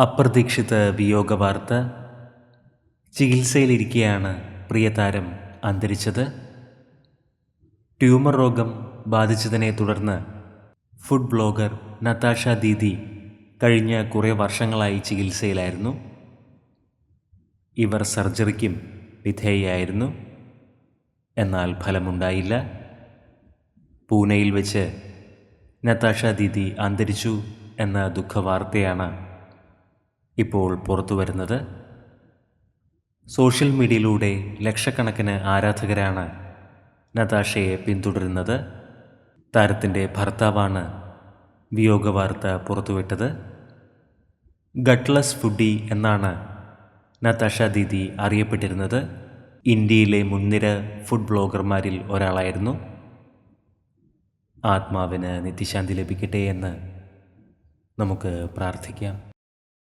അപ്രതീക്ഷിത വിയോഗ വാർത്ത ചികിത്സയിലിരിക്കെയാണ് പ്രിയതാരം അന്തരിച്ചത്. ട്യൂമർ രോഗം ബാധിച്ചതിനെ തുടർന്ന് ഫുഡ് ബ്ലോഗർ നതാഷ ദീദി കഴിഞ്ഞ കുറേ വർഷങ്ങളായി ചികിത്സയിലായിരുന്നു. ഇവർ സർജറിക്കും വിധേയയായിരുന്നു. എന്നാൽ ഫലമുണ്ടായില്ല. പൂനെയിൽ വെച്ച് നതാഷ ദീദി അന്തരിച്ചു എന്ന ദുഃഖവാർത്തയാണ് ഇപ്പോൾ പുറത്തു വരുന്നത്. സോഷ്യൽ മീഡിയയിലൂടെ ലക്ഷക്കണക്കിന് ആരാധകരാണ് നതാഷയെ പിന്തുടരുന്നത്. താരത്തിന്റെ ഭർത്താവാണ് വിയോഗ വാർത്ത പുറത്തുവിട്ടത്. ഗട്ട്ലസ് ഫുഡി എന്നാണ് നതാഷ ദീദി അറിയപ്പെട്ടിരുന്നത്. ഇന്ത്യയിലെ മുൻനിര ഫുഡ് ബ്ലോഗർമാരിൽ ഒരാളായിരുന്നു. ആത്മാവിന് നിത്യശാന്തി ലഭിക്കട്ടെ എന്ന് നമുക്ക് പ്രാർത്ഥിക്കാം.